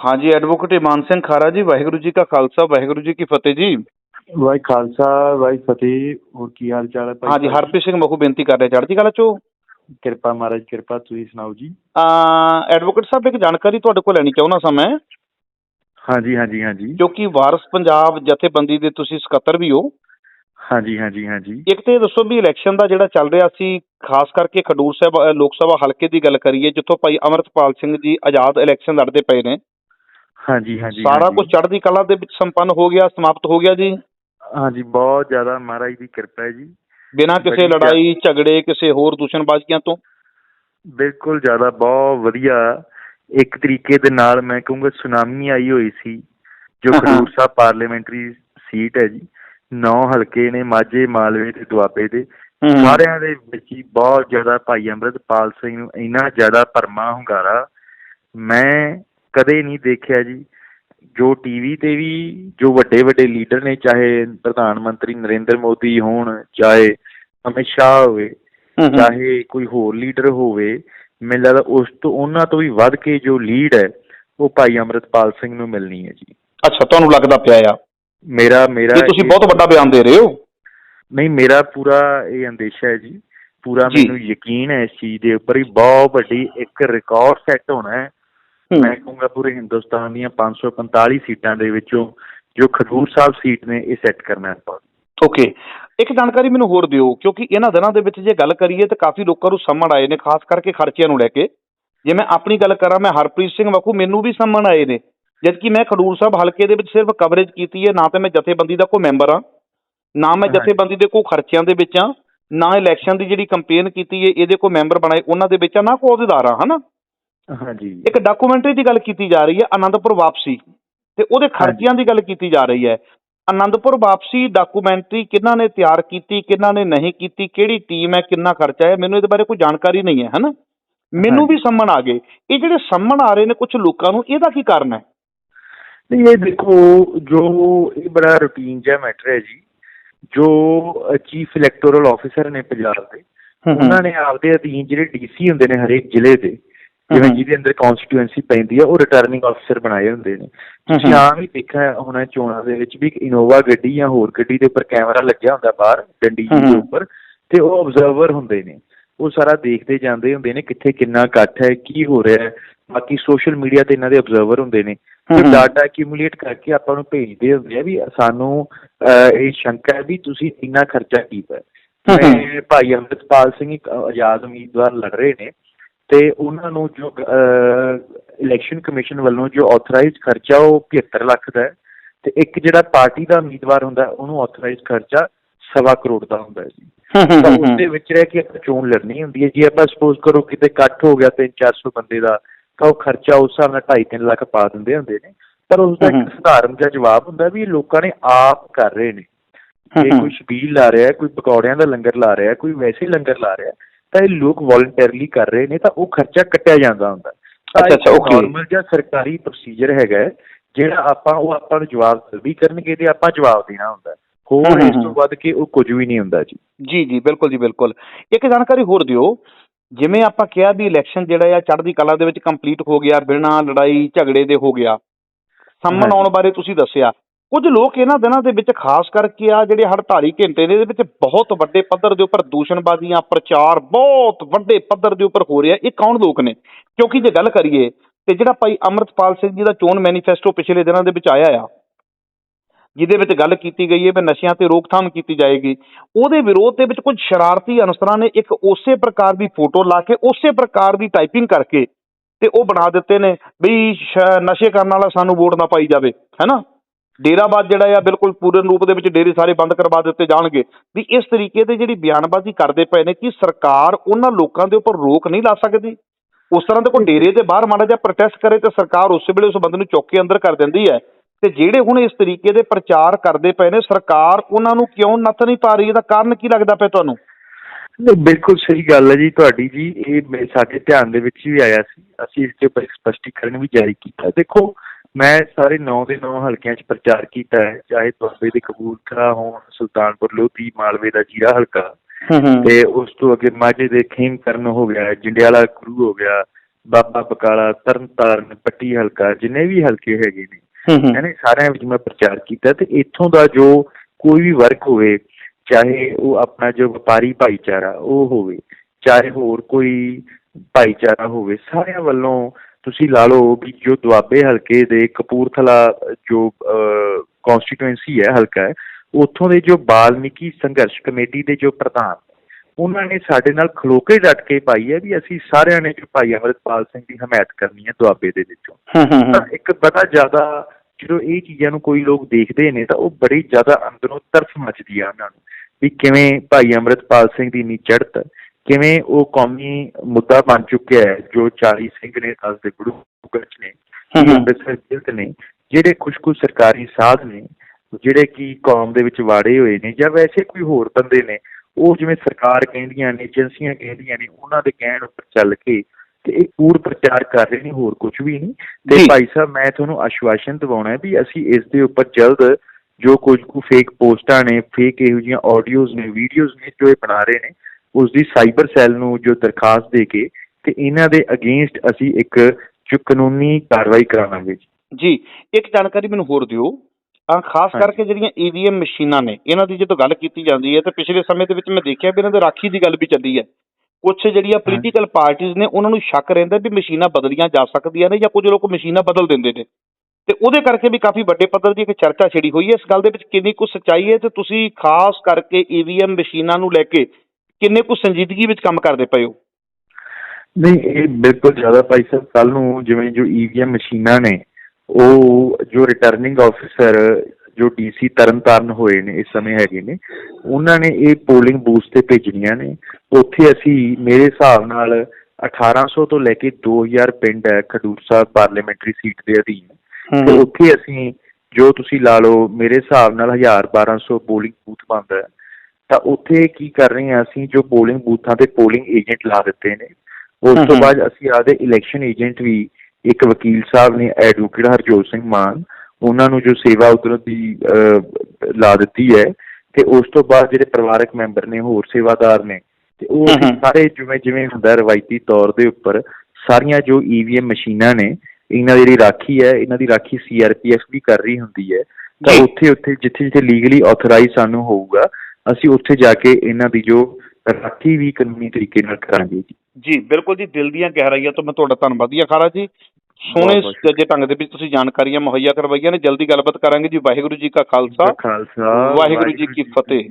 ਹਾਂਜੀ ਐਡਵੋਕੇਟ ਇਮਾਨ ਸਿੰਘ ਖਾਰਾ ਜੀ ਵਾਹਿਗੁਰੂ ਜੀ ਕਾ ਖਾਲਸਾ ਵਾਹਿਗੁਰੂ ਜੀ ਕੀ ਫਤਿਹ ਜੀ। ਵਾਹਿ ਖਾਲਸਾ ਵਾਹਿ ਫਤਿਹ ਹੋਰ ਕੀ ਹਾਲ ਚਾਲ ਹੈ ਭਾਈ ਹਾਂਜੀ? ਹਰਪ੍ਰੀਤ ਸਿੰਘ ਮਖੂ ਬੇਨਤੀ ਕਰ ਰਿਹਾ ਚੜ੍ਹਦੀ ਕਲਾ ਚੋ। ਕਿਰਪਾ ਮਹਾਰਾਜ ਕਿਰਪਾ ਤੁਸੀਂ ਸੁਣਾਓ ਜੀ? ਐਡਵੋਕੇਟ ਸਾਹਿਬ ਇੱਕ ਜਾਣਕਾਰੀ ਤੁਹਾਡੇ ਕੋਲ ਲੈਣੀ ਚਾਹੁੰਦਾ ਸਾਂ ਮੈਂ। ਹਾਂਜੀ ਹਾਂਜੀ ਹਾਂਜੀ। ਕਿਉਂਕਿ ਵਾਰਸ ਪੰਜਾਬ ਜਥੇਬੰਦੀ ਦੇ ਤੁਸੀਂ ਸਕੱਤਰ ਵੀ ਹੋ। ਹਾਂਜੀ ਹਾਂਜੀ ਹਾਂਜੀ। ਇੱਕ ਤੇ ਦੱਸੋ ਵੀ ਇਲੈਕਸ਼ਨ ਦਾ ਜਿਹੜਾ ਚੱਲ ਰਿਹਾ ਸੀ ਖਾਸ ਕਰਕੇ ਖਡੂਰ ਸਾਹਿਬ ਲੋਕ ਸਭਾ ਹਲਕੇ ਦੀ ਗੱਲ ਕਰੀਏ ਜਿੱਥੋਂ ਭਾਈ ਅਮਰਤਪਾਲ ਸਿੰਘ ਜੀ ਆਜ਼ਾਦ ਇਲੈਕਸ਼ਨ ਲੜਦੇ ਪਏ ਨੇ। ਹਾਂਜੀ ਹਾਂਜੀ ਸਾਰਾ ਹਾਂਜੀ। ਕੁਝ ਚੜ੍ਹਦੀ ਕਲਾ ਦੇ ਵਿੱਚ ਸੰਪੰਨ ਹੋ ਗਿਆ ਸਮਾਪਤ ਹੋ ਗਿਆ ਜੀ? ਹਾਂਜੀ ਬਹੁਤ ਜ਼ਿਆਦਾ ਮਹਾਰਾਜ ਦੀ ਕਿਰਪਾ ਹੈ ਜੀ। ਬਿਨਾਂ ਕਿਸੇ ਲੜਾਈ ਝਗੜੇ ਕਿਸੇ ਹੋਰ ਦੂਸ਼ਣਬਾਜ਼ੀਆਂ ਤੋਂ? ਬਿਲਕੁਲ ਜ਼ਿਆਦਾ ਬਹੁਤ ਵਧੀਆ। ਇੱਕ ਤਰੀਕੇ ਦੇ ਨਾਲ ਮੈਂ ਕਹੂੰਗਾ ਸੁਨਾਮੀ ਆਈ ਹੋਈ ਸੀ ਜੋ ਹਾਂ, ਹਾਂ। ਖਡੂਰ ਸਾਹਿਬ ਪਾਰਲੀਮੈਂਟਰੀ ਸੀਟ ਹੈ ਜੀ। ਨੌ ਹਲਕੇ ਨੇ ਮਾਝੇ ਮਾਲਵੇ ਤੇ ਦੁਆਬੇ ਦੇ। ਸਾਰਿਆਂ ਦੇ ਵਿੱਚ ਹੀ ਬਹੁਤ ਜ਼ਿਆਦਾ ਭਾਈ ਅੰਮ੍ਰਿਤਪਾਲ ਸਿੰਘ ਨੂੰ ਇੰਨਾ ਜ਼ਿਆਦਾ ਭਰਮਾ ਹੁੰਗਾਰਾ। ਮੈਂ ਕਦੇ ਨਹੀਂ ਦੇਖਿਆ ਜੀ। ਜੋ ਟੀਵੀ ਤੇ ਵੀ ਜੋ ਵੱਡੇ ਵੱਡੇ ਲੀਡਰ ਨੇ ਚਾਹੇ ਪ੍ਰਧਾਨ ਮੰਤਰੀ ਨਰਿੰਦਰ ਮੋਦੀ ਹੋਣ ਚਾਹੇ ਅਮਿਤ ਸ਼ਾਹ ਹੋਵੇ ਚਾਹੇ ਕੋਈ ਹੋਰ ਲੀਡਰ ਹੋਵੇ ਮੈਨੂੰ ਲੱਗਦਾ ਉਸ ਤੋਂ ਉਹਨਾਂ ਤੋਂ ਵੀ ਵੱਧ ਕੇ ਜੋ ਲੀਡ ਹੈ ਉਹ ਭਾਈ ਅੰਮ੍ਰਿਤਪਾਲ ਸਿੰਘ ਨੂੰ ਮਿਲਣੀ ਹੈ ਜੀ। ਅੱਛਾ ਤੁਹਾਨੂੰ ਲੱਗਦਾ ਪਿਆ ਆ? ਮੇਰਾ ਮੇਰਾ ਇਹ ਤੁਸੀਂ ਬਹੁਤ ਵੱਡਾ ਬਿਆਨ ਦੇ ਰਹੇ ਹੋ? ਨਹੀਂ ਮੇਰਾ ਪੂਰਾ ਇਹ ਅੰਦੇਸ਼ਾ ਹੈ ਜੀ। ਪੂਰਾ। ਮੈਨੂੰ ਯਕੀਨ ਹੈ ਇਸ ਚੀਜ਼ ਦੇ ਉੱਪਰ ਹੀ ਬਹੁਤ ਵੱਡੀ ਇੱਕ ਰਿਕਾਰਡ ਸੈੱਟ ਹੋਣਾ ਹੈ। ਮੈਂ ਕਹੂੰਗਾ ਪੂਰੇ ਹਿੰਦੁਸਤਾਨ ਦੀਆਂ 545 ਸੀਟਾਂ ਦੇ ਵਿੱਚੋਂ ਜੋ ਖਡੂਰ ਸਾਹਿਬ ਸੀਟ ਨੇ ਇਹ ਸੈੱਟ ਕਰਨਾ ਹੈ ਆਪਾਂ। ਓਕੇ ਇੱਕ ਜਾਣਕਾਰੀ ਮੈਨੂੰ ਹੋਰ ਦਿਓ ਕਿਉਂਕਿ ਇਹਨਾਂ ਦਿਨਾਂ ਦੇ ਵਿੱਚ ਜੇ ਗੱਲ ਕਰੀਏ ਤਾਂ ਕਾਫੀ ਲੋਕਾਂ ਨੂੰ ਸੰਮਣ ਆਏ ਨੇ ਖਾਸ ਕਰਕੇ ਖਰਚਿਆਂ ਨੂੰ ਲੈ ਕੇ। ਜੇ ਮੈਂ ਆਪਣੀ ਗੱਲ ਕਰਾਂ ਮੈਂ ਹਰਪ੍ਰੀਤ ਸਿੰਘ ਵਾਕੂ ਮੈਨੂੰ ਵੀ ਸੰਮਣ ਆਏ ਨੇ। ਜਦ ਕਿ ਮੈਂ ਖਡੂਰ ਸਾਹਿਬ ਹਲਕੇ ਦੇ ਵਿੱਚ ਸਿਰਫ ਕਵਰੇਜ ਕੀਤੀ ਹੈ ਨਾ ਤੇ ਮੈਂ ਜਥੇਬੰਦੀ ਦਾ ਕੋਈ ਮੈਂਬਰ ਆ ਨਾ ਮੈਂ। ਜਥੇਬੰਦੀ ਦੇ ਕੋਈ ਖਰਚਿਆਂ ਦੇ ਵਿੱਚ ਆ ਨਾ ਇਲੈਕਸ਼ਨ ਦੀ ਜਿਹੜੀ ਕੰਪੇਨ ਕੀਤੀ ਹੈ ਇਹਦੇ ਕੋਈ ਮੈਂਬਰ ਬਣਾਏ ਉਹਨਾਂ ਦੇ ਵਿੱਚ ਆ ਨਾ ਕੋਈ ਅਹੁਦੇਦਾਰ ਆ ਹਨਾ? ਹਾਂਜੀ। ਇੱਕ ਡਾਕੂਮੈਂਟਰੀ ਦੀ ਗੱਲ ਕੀਤੀ ਜਾ ਰਹੀ ਹੈ ਆਨੰਦਪੁਰ ਵਾਪਸੀ। ਤੇ ਉਹਦੇ ਖਰਚਿਆਂ ਦੀ ਗੱਲ ਕੀਤੀ ਜਾ ਰਹੀ ਹੈ। ਆਨੰਦਪੁਰ ਵਾਪਸੀ ਡਾਕੂਮੈਂਟਰੀ ਕਿਹਨਾਂ ਨੇ ਤਿਆਰ ਕੀਤੀ ਕਿਹਨਾਂ ਨੇ ਨਹੀਂ ਕੀਤੀ ਕਿਹੜੀ ਟੀਮ ਹੈ ਕਿੰਨਾ ਖਰਚਾ ਹੈ ਮੈਨੂੰ ਇਹਦੇ ਬਾਰੇ ਕੋਈ ਜਾਣਕਾਰੀ ਨਹੀਂ ਹੈ ਹਨਾ? ਮੈਨੂੰ ਵੀ। ਸੰਮਣ ਆ ਗਏ। ਇਹ ਜਿਹੜੇ ਸੰਮਣ ਆ ਰਹੇ ਨੇ ਕੁਝ ਲੋਕਾਂ ਨੂੰ ਇਹਦਾ ਕੀ ਕਾਰਨ ਹੈ? ਨਹੀਂ ਇਹ ਦੇਖੋ ਜੋ ਇਹ ਬੜਾ ਰੂਟੀਨ ਜਿਹਾ ਮੈਟਰ ਹੈ ਜੀ ਜੋ ਚੀਫ ਇਲੈਕਟੋਰਲ ਆਫੀਸਰ ਨੇ ਪੰਜਾਬ ਦੇ ਉਹਨਾਂ ਨੇ ਆਪਦੇ ਅਧੀਨ ਜਿਹੜੇ ਡੀਸੀ ਹੁੰਦੇ ਨੇ ਹਰੇਕ ਜ਼ਿਲ੍ਹੇ ਦੇ ਜਿਵੇਂ। ਜਿਹਦੇ ਅੰਦਰ ਕਨਸਟੀਟੂਐਂਸੀ ਪੈਂਦੀ ਹੈ ਉਹ ਰਿਟਰਨਿੰਗ ਆਫੀਸਰ ਬਣਾਏ ਹੁੰਦੇ ਨੇ ਤੁਸੀਂ। ਆਮ ਹੀ ਦੇਖਿਆ ਹੋਣਾ ਚੋਣਾਂ ਦੇ ਵਿੱਚ ਵੀ ਇੱਕ ਇਨੋਵਾ ਗੱਡੀ ਜਾਂ ਹੋਰ ਗੱਡੀ ਦੇ ਉੱਪਰ ਕੈਮਰਾ ਲੱਗਿਆ ਹੁੰਦਾ ਬਾਹਰ ਡੰਡੀ ਦੇ। ਉੱਪਰ ਤੇ ਉਹ ਆਬਜ਼ਰਵਰ ਹੁੰਦੇ ਨੇ ਉਹ ਸਾਰਾ ਦੇਖਦੇ ਜਾਂਦੇ ਹੁੰਦੇ ਨੇ ਕਿੱਥੇ ਕਿੰਨਾ ਇਕੱਠ ਹੈ ਕੀ ਹੋ ਰਿਹਾ ਹੈ ਬਾਕੀ ਸੋਸ਼ਲ ਮੀਡੀਆ ਤੇ ਇਹਨਾਂ ਦੇ ਆਬਜ਼ਰਵਰ ਹੁੰਦੇ ਨੇ ਤੇ। ਡਾਟਾ ਐਕਿਊਮੂਲੇਟ ਕਰਕੇ ਆਪਾਂ ਨੂੰ ਭੇਜਦੇ ਹੁੰਦੇ ਆ ਵੀ ਸਾਨੂੰ ਇਹ ਸ਼ੰਕਾ ਹੈ ਵੀ ਤੁਸੀਂ ਇੰਨਾ ਖਰਚਾ ਕੀਤਾ। ਮੈਂ ਭਾਈ ਅੰਮ੍ਰਿਤਪਾਲ ਸਿੰਘ ਇੱਕ ਆਜ਼ਾਦ ਉਮੀਦਵਾਰ ਲੜ ਰਹੇ ਨੇ ਤੇ ਉਹਨਾਂ ਨੂੰ ਜੋ ਇਲੈਕਸ਼ਨ ਕਮਿਸ਼ਨ ਵੱਲੋਂ ਜੋ ਆਥੋਰਾਈਜ਼ਡ ਖਰਚਾ ਉਹ 75 ਲੱਖ ਦਾ ਹੈ ਤੇ ਇੱਕ ਜਿਹੜਾ ਪਾਰਟੀ ਦਾ ਉਮੀਦਵਾਰ ਹੁੰਦਾ ਉਹਨੂੰ ਆਥੋਰਾਈਜ਼ਡ ਖਰਚਾ ਸਵਾ ਕਰੋੜ ਦਾ ਹੁੰਦਾ ਜੀ। ਤਾਂ ਉਸ ਦੇ ਵਿੱਚ ਰਹਿ ਕੇ ਆਪਾਂ ਚੋਣ ਲੜਨੀ ਹੁੰਦੀ ਹੈ। ਜੇ ਆਪਾਂ ਸਪੋਜ਼ ਕਰੋ ਕਿਤੇ ਇਕੱਠ ਹੋ ਗਿਆ 3-400 ਬੰਦੇ ਦਾ ਤਾਂ ਉਹ ਖਰਚਾ ਉਸ ਹਿਸਾਬ ਨਾਲ 2.5-3 ਲੱਖ ਪਾ ਦਿੰਦੇ ਹੁੰਦੇ ਨੇ। ਪਰ ਉਸ ਦਾ। ਇੱਕ ਸਧਾਰਨ ਜਿਹਾ ਜਵਾਬ ਹੁੰਦਾ ਵੀ ਇਹ ਲੋਕਾਂ ਨੇ ਆਪ ਕਰ ਰਹੇ ਨੇ। ਜੇ ਕੋਈ ਛਬੀਲ ਲਾ ਰਿਹਾ ਕੋਈ ਪਕੌੜਿਆਂ ਦਾ ਲੰਗਰ ਲਾ ਰਿਹਾ ਕੋਈ ਵੈਸੇ ਲੰਗਰ ਲਾ ਰਿਹਾ ਤਾਂ ਇਹ ਲੋਕ ਵੋਲੰਟੀਅਰਲੀ ਕਰ ਰਹੇ ਨੇ ਤਾਂ ਉਹ ਖਰਚਾ ਕੱਟਿਆ ਜਾਂਦਾ ਹੁੰਦਾ ਅੱਛਾ, ਅੱਛਾ, okay. ਨਾਰਮਲ ਜਿਹਾ ਸਰਕਾਰੀ ਪ੍ਰੋਸੀਜਰ ਹੈਗਾ ਜਿਹੜਾ ਆਪਾਂ ਉਹ ਆਪਾਂ ਨੂੰ ਜਵਾਬ ਜਲਦੀ ਕਰਨਗੇ ਤੇ ਆਪਾਂ ਜਵਾਬ ਦੇਣਾ ਹੁੰਦਾ। ਹੋਰ ਇਸ ਤੋਂ ਵੱਧ ਕੇ ਉਹ ਕੁਝ ਵੀ ਨਹੀਂ ਹੁੰਦਾ ਜੀ ਜੀ ਜੀ ਬਿਲਕੁਲ ਜੀ ਬਿਲਕੁਲ ਇੱਕ ਜਾਣਕਾਰੀ ਹੋਰ ਦਿਓ ਜਿਵੇਂ ਆਪਾਂ ਕਿਹਾ ਵੀ ਇਲੈਕਸ਼ਨ ਜਿਹੜਾ ਆ ਚੜ੍ਹਦੀ ਕਲਾ ਦੇ ਵਿੱਚ ਕੰਪਲੀਟ ਹੋ ਗਿਆ ਬਿਨਾਂ ਲੜਾਈ ਝਗੜੇ ਦੇ ਹੋ ਗਿਆ ਸੰਮਨ। ਆਉਣ ਬਾਰੇ ਤੁਸੀਂ ਦੱਸਿਆ ਕੁਝ ਲੋਕ ਇਹਨਾਂ ਦਿਨਾਂ ਦੇ ਵਿੱਚ ਖਾਸ ਕਰਕੇ ਆ ਜਿਹੜੇ 48 ਘੰਟੇ ਨੇ ਇਹਦੇ ਵਿੱਚ ਬਹੁਤ ਵੱਡੇ ਪੱਧਰ ਦੇ ਉੱਪਰ ਦੂਸ਼ਣਬਾਜ਼ੀਆਂ, ਪ੍ਰਚਾਰ, ਬਹੁਤ ਵੱਡੇ ਪੱਧਰ ਦੇ ਉੱਪਰ ਹੋ ਰਿਹਾ। ਇਹ ਕੌਣ ਲੋਕ ਨੇ? ਕਿਉਂਕਿ ਜੇ ਗੱਲ ਕਰੀਏ ਤੇ ਜਿਹੜਾ ਭਾਈ ਅਮਰਤਪਾਲ ਸਿੰਘ ਜੀ ਦਾ ਚੋਣ ਮੈਨੀਫੈਸਟੋ ਪਿਛਲੇ ਦਿਨਾਂ ਦੇ ਵਿੱਚ ਆਇਆ ਆ, ਜਿਹਦੇ ਵਿੱਚ ਗੱਲ ਕੀਤੀ ਗਈ ਹੈ ਵੀ ਨਸ਼ਿਆਂ ਤੇ ਰੋਕਥਾਮ ਕੀਤੀ ਜਾਏਗੀ, ਉਹਦੇ ਵਿਰੋਧ ਦੇ ਵਿੱਚ ਕੁਝ ਸ਼ਰਾਰਤੀ ਅਨਸਰਾਂ ਨੇ ਇੱਕ ਉਸੇ ਪ੍ਰਕਾਰ ਦੀ ਫੋਟੋ ਲਾ ਕੇ, ਉਸੇ ਪ੍ਰਕਾਰ ਦੀ ਟਾਈਪਿੰਗ ਕਰਕੇ ਤੇ ਉਹ ਬਣਾ ਦਿੱਤੇ ਨੇ ਵੀ ਨਸ਼ੇ ਕਰਨ ਵਾਲਾ ਸਾਨੂੰ ਵੋਟ ਨਾ ਪਾਈ ਜਾਵੇ ਹੈਨਾ ਡੇਰਾਬਾਦ ਜਿਹੜਾ ਆ, ਬਿਲਕੁਲ ਪੂਰਨ ਰੂਪ ਦੇ ਵਿੱਚ ਡੇਰੇ ਸਾਰੇ ਬੰਦ ਕਰਵਾ ਦਿੱਤੇ ਜਾਣਗੇ। ਵੀ ਇਸ ਤਰੀਕੇ ਦੇ ਜਿਹੜੀ ਬਿਆਨਬਾਜ਼ੀ ਕਰਦੇ ਪਏ ਨੇ ਕਿ ਸਰਕਾਰ ਉਹਨਾਂ ਲੋਕਾਂ ਦੇ ਉੱਪਰ ਰੋਕ ਨਹੀਂ ਲਾ ਸਕਦੀ। ਉਸ ਤਰ੍ਹਾਂ ਦੇ ਕੋਈ ਡੇਰੇ ਦੇ ਬਾਹਰ ਮਾੜਾ ਜਿਹਾ ਪ੍ਰੋਟੈਸਟ ਕਰੇ ਤੇ ਸਰਕਾਰ ਉਸੇ ਵੇਲੇ ਉਸ ਬੰਦੇ ਨੂੰ ਚੁੱਕ ਕੇ ਅੰਦਰ ਕਰ ਦਿੰਦੀ ਹੈ। ਤੇ ਜਿਹੜੇ ਹੁਣ ਇਸ ਤਰੀਕੇ ਦੇ ਪ੍ਰਚਾਰ ਕਰਦੇ ਪਏ ਨੇ, ਸਰਕਾਰ ਉਹਨਾਂ ਨੂੰ ਕਿਉਂ ਨੱਥ ਨਹੀਂ ਪਾ ਰਹੀ? ਇਹਦਾ ਕਾਰਨ ਕੀ ਲੱਗਦਾ ਪਿਆ ਤੁਹਾਨੂੰ? ਨਹੀਂ, ਬਿਲਕੁਲ ਸਹੀ ਗੱਲ ਹੈ ਜੀ ਤੁਹਾਡੀ ਜੀ। ਇਹ ਮੇ- ਸਾਡੇ ਧਿਆਨ ਦੇ ਵਿੱਚ ਵੀ ਆਇਆ ਸੀ। ਅਸੀਂ ਇਸ ਦੇ ਉੱਪਰ ਸਪਸ਼ਟੀਕਰਨ ਵੀ ਜਾਰੀ ਕੀਤਾ। ਦੇਖੋ ਮੈਂ ਸਾਰੇ 9 ਦੇ 9 ਹਲਕਿਆਂ 'ਚ ਪ੍ਰਚਾਰ ਕੀਤਾ ਹੈ ਚਾਹੇ ਦੁਆਬੇ ਦੇ ਕਬੂਲਖਰਾ ਹੋਣ ਸੁਲਤਾਨਪੁਰ ਲੋਧੀ ਮਾਲਵੇ ਦਾ ਜੀਰਾ ਹਲਕਾ ਤੇ ਉਸ ਤੋਂ ਅੱਗੇ ਮਾਝੇ ਦੇ ਖੇਮਕਰਨ ਹੋ ਗਿਆ ਜੰਡਿਆਲਾ ਗੁਰੂ ਹੋ ਗਿਆ ਬਾਬਾ ਬਕਾਲਾ ਤਰਨਤਾਰਨ ਪੱਟੀ ਹਲਕਾ ਜਿੰਨੇ ਵੀ ਹਲਕੇ ਹੈਗੇ ਨੇ ਇਹਨੇ ਸਾਰਿਆਂ ਵਿੱਚ ਮੈਂ ਪ੍ਰਚਾਰ ਕੀਤਾ ਤੇ ਇੱਥੋਂ ਦਾ ਜੋ ਕੋਈ ਵੀ ਵਰਕ ਹੋਵੇ ਚਾਹੇ ਉਹ ਆਪਣਾ ਜੋ ਵਪਾਰੀ ਭਾਈਚਾਰਾ ਉਹ ਹੋਵੇ ਚਾਹੇ ਹੋਰ ਕੋਈ ਭਾਈਚਾਰਾ ਹੋਵੇ ਸਾਰਿਆਂ ਵੱਲੋਂ ਤੁਸੀਂ ਲਾ ਲਓ ਵੀ ਜੋ ਦੁਆਬੇ ਹਲਕੇ ਦੇ ਕਪੂਰਥਲਾ ਜੋ ਕਨਸਟੀਟੂਐਂਸੀ ਹੈ ਹਲਕਾ ਹੈ ਉੱਥੋਂ ਦੇ ਜੋ ਬਾਲਮੀਕੀ ਸੰਘਰਸ਼ ਕਮੇਟੀ ਦੇ ਜੋ ਪ੍ਰਧਾਨ ਉਹਨਾਂ ਨੇ ਸਾਡੇ ਨਾਲ ਖਲੋ ਕੇ ਡਟ ਕੇ ਪਾਈ ਹੈ ਵੀ ਅਸੀਂ ਸਾਰਿਆਂ ਨੇ ਜੋ ਭਾਈ ਅਮਰਿਤਪਾਲ ਸਿੰਘ ਦੀ ਹਮਾਇਤ ਕਰਨੀ ਹੈ ਦੁਆਬੇ ਦੇ ਵਿੱਚੋਂ। ਤਾਂ ਇੱਕ ਬੜਾ ਜ਼ਿਆਦਾ ਜਦੋਂ ਇਹ ਚੀਜ਼ਾਂ ਨੂੰ ਕੋਈ ਲੋਕ ਦੇਖਦੇ ਨੇ ਤਾਂ ਉਹ ਬੜੀ ਜ਼ਿਆਦਾ ਅੰਦਰੋਂ ਤਰਸ ਮਚਦੀ ਆ ਉਹਨਾਂ ਨੂੰ ਵੀ ਕਿਵੇਂ ਭਾਈ ਅਮਰਿਤਪਾਲ ਸਿੰਘ ਦੀ ਨੀ ਚੜ੍ਹਤ ਕਿਵੇਂ ਉਹ ਕੌਮੀ ਮੁੱਦਾ ਬਣ ਚੁੱਕਿਆ ਹੈ ਜੋ 40 ਸਿੰਘ ਨੇ ਅਸ ਦੇ ਗੁਰੂ ਗੱਚ ਨੇ। ਅੰਮ੍ਰਿਤਸਰ ਜਿਲਤ ਨੇ ਜਿਹੜੇ ਕੁਝ ਕੁ ਸਰਕਾਰੀ ਸਾਧ ਨੇ ਜਿਹੜੇ ਕਿ ਕੌਮ ਦੇ ਵਿੱਚ ਵਾੜੇ ਹੋਏ ਨੇ ਜਾਂ ਵੈਸੇ ਕੋਈ ਹੋਰ ਬੰਦੇ ਨੇ ਉਹ ਜਿਵੇਂ ਸਰਕਾਰ ਕਹਿੰਦੀਆਂ ਨੇ ਏਜੰਸੀਆਂ ਕਹਿੰਦੀਆਂ ਨੇ ਉਹਨਾਂ ਦੇ ਕਹਿਣ ਉੱਪਰ ਚੱਲ ਕੇ ਤੇ ਇਹ ਪੂਰ ਪ੍ਰਚਾਰ ਕਰ ਰਹੇ ਨੇ ਹੋਰ ਕੁਝ ਵੀ ਨਹੀਂ ਤੇ। ਭਾਈ ਸਾਹਿਬ ਮੈਂ ਤੁਹਾਨੂੰ ਆਸ਼ਵਾਸਨ ਦਿਵਾਉਣਾ ਹੈ ਵੀ ਅਸੀਂ ਇਸ ਦੇ ਉੱਪਰ ਜਲਦ ਜੋ ਕੁਝ ਕੁ ਫੇਕ ਪੋਸਟਾਂ ਨੇ ਫੇਕ ਇਹੋ ਜਿਹੀਆਂ ਆਡੀਓਜ਼ ਨੇ ਵੀਡੀਓਜ਼ ਨੇ ਜੋ ਇਹ ਬਣਾ ਰਹੇ ਨੇ ਉਸ ਦੀ ਸਾਈਬਰ ਸੈੱਲ ਨੂੰ ਜੋ ਦਰਖਾਸਤ ਦੇ ਕੇ ਤੇ ਇਹਨਾਂ ਦੇ ਅਗੇਂਸਟ ਅਸੀਂ ਇੱਕ ਜੋ ਕਾਨੂੰਨੀ ਕਾਰਵਾਈ ਕਰਾਵਾਂਗੇ ਜੀ ਇੱਕ ਜਾਣਕਾਰੀ ਮੈਨੂੰ ਹੋਰ ਦਿਓ। ਆ ਖਾਸ। ਕਰਕੇ ਜਿਹੜੀਆਂ ਈਵੀਐਮ ਮਸ਼ੀਨਾਂ ਨੇ ਇਹਨਾਂ ਦੀ ਜਦੋਂ ਗੱਲ ਕੀਤੀ ਜਾਂਦੀ ਹੈ ਤੇ ਪਿਛਲੇ ਸਮੇਂ ਦੇ ਵਿੱਚ ਮੈਂ ਦੇਖਿਆ ਵੀ ਇਹਨਾਂ ਦੇ ਰਾਖੀ ਦੀ ਗੱਲ ਵੀ ਚੱਲੀ ਹੈ। ਕੁਝ ਜਿਹੜੀਆਂ ਪੋਲੀਟੀਕਲ ਪਾਰਟੀਆਂ ਨੇ ਉਹਨਾਂ ਨੂੰ ਸ਼ੱਕ ਰਹਿੰਦਾ ਵੀ ਮਸ਼ੀਨਾਂ ਬਦਲੀਆਂ ਜਾ ਸਕਦੀਆਂ ਨੇ ਜਾਂ ਕੁਝ ਲੋਕ ਮਸ਼ੀਨਾਂ ਬਦਲ ਦਿੰਦੇ ਨੇ। ਤੇ ਉਹਦੇ ਕਰਕੇ ਵੀ ਕਾਫੀ ਵੱਡੇ ਪੱਧਰ ਦੀ ਇੱਕ ਚਰਚਾ ਛਿੜੀ ਹੋਈ ਹੈ। ਇਸ ਗੱਲ ਦੇ ਵਿੱਚ ਕਿੰਨੀ ਕੁ ਸੱਚਾਈ ਹੈ ਤੇ ਤੁਸੀਂ ਖਾਸ ਕਰਕੇ ਈਵੀਐਮ ਮਸ਼ੀਨਾਂ ਨੂੰ ਲੈ ਕੇ ਕਿੰਨੇ ਕੁ ਸੰਜੀਦਗੀ ਵਿੱਚ ਕੰਮ ਕਰਦੇ ਪਏ ਹੋ? ਨਹੀਂ ਇਹ ਬਿਲਕੁਲ ਜ਼ਿਆਦਾ ਭਾਈ ਸਾਹਿਬ ਕੱਲ ਨੂੰ ਜਿਵੇਂ ਜੋ ਈਵੀਐਮ ਮਸ਼ੀਨਾਂ ਨੇ ਉਹ ਜੋ ਰਿਟਰਨਿੰਗ ਆਫੀਸਰ ਜੋ ਡੀਸੀ ਤਰਨਤਾਰਨ ਹੋਏ ਨੇ ਇਸ ਸਮੇਂ ਹੈਗੇ ਨੇ ਉਹਨਾਂ ਨੇ ਇਹ ਪੋਲਿੰਗ ਬੂਥ ਤੇ ਭੇਜਣੀਆਂ ਨੇ। ਉੱਥੇ ਅਸੀਂ ਮੇਰੇ ਹਿਸਾਬ ਨਾਲ 1800 ਤੋਂ ਲੈ ਕੇ 2000 ਪਿੰਡ ਹੈ ਖਡੂਰ ਸਾਹਿਬ ਪਾਰਲੀਮੈਂਟਰੀ ਸੀਟ ਦੇ ਅਧੀਨ। ਤੇ ਉੱਥੇ ਅਸੀਂ ਜੋ ਤੁਸੀਂ ਲਾ ਲਓ ਮੇਰੇ ਹਿਸਾਬ ਨਾਲ 1000 1200 ਪੋਲਿੰਗ ਬੂਥ ਬਣਦਾ ਹੈ। ਤਾਂ ਉੱਥੇ ਕੀ ਕਰ ਰਹੇ ਹਾਂ ਅਸੀਂ ਜੋ ਪੋਲਿੰਗ ਬੂਥਾਂ ਤੇ ਪੋਲਿੰਗ ਏਜੰਟ ਲਾ ਦਿੱਤੇ ਨੇ ਉਸ ਤੋਂ। ਬਾਅਦ ਅਸੀਂ ਆਦੇ ਇਲੈਕਸ਼ਨ ਏਜੰਟ ਵੀ ਇੱਕ ਵਕੀਲ ਸਾਹਿਬ ਨੇ ਐਡਵੋਕੇਟ ਹਰਜੋਤ ਸਿੰਘ ਮਾਨ ਉਹਨਾਂ ਨੂੰ ਜੋ ਸੇਵਾ ਉਧਰੋਂ ਦੀ ਲਾ ਦਿੱਤੀ ਹੈ ਤੇ ਉਸ ਤੋਂ ਬਾਅਦ ਜਿਹੜੇ ਪਰਿਵਾਰਕ ਮੈਂਬਰ ਨੇ ਹੋਰ ਸੇਵਾਦਾਰ ਨੇ ਤੇ ਉਹ। ਸਾਰੇ ਜਿਵੇਂ ਜਿਵੇਂ ਹੁੰਦਾ ਰਵਾਇਤੀ ਤੌਰ ਦੇ ਉੱਪਰ ਸਾਰੀਆਂ ਜੋ ਈਵੀਐਮ ਮਸ਼ੀਨਾਂ ਨੇ ਇਹਨਾਂ ਦੀ ਜਿਹੜੀ ਰਾਖੀ ਹੈ ਇਹਨਾਂ ਦੀ ਰਾਖੀ ਸੀਆਰਪੀਐਫ ਵੀ ਕਰ ਰਹੀ ਹੁੰਦੀ ਹੈ ਤਾਂ। ਉੱਥੇ ਉੱਥੇ ਜਿੱਥੇ ਜਿੱਥੇ ਲੀਗਲੀ ਆਥੋਰਾਈਜ਼ ਸਾਨੂੰ ਹੋਊਗਾ ਅਸੀਂ ਉੱਥੇ ਜਾ ਕੇ ਇਹਨਾਂ ਦੀ ਜੋ ਰਾਖੀ ਵੀ ਕਾਨੂੰਨੀ ਤਰੀਕੇ ਨਾਲ ਕਰਾਂਗੇ ਜੀ। ਜੀ ਬਿਲਕੁਲ ਜੀ ਦਿਲ ਦੀਆਂ ਗਹਿਰਾਈਆਂ ਤੋਂ ਮੈਂ ਤੁਹਾਡਾ ਧੰਨਵਾਦੀ ਹਾਂ ਖਾਰਾ ਜੀ। ਸੋਹਣੇ ਸੁਚੱਜੇ ਢੰਗ ਦੇ ਵਿੱਚ ਤੁਸੀਂ ਜਾਣਕਾਰੀਆਂ ਮੁਹੱਈਆ ਕਰਵਾਈਆਂ ਨੇ। ਜਲਦੀ ਗੱਲਬਾਤ ਕਰਾਂਗੇ ਜੀ। ਵਾਹਿਗੁਰੂ ਜੀ ਕਾ ਖਾਲਸਾ। ਵਾਹਿਗੁਰੂ ਜੀ ਕੀ। ਫਤਿਹ।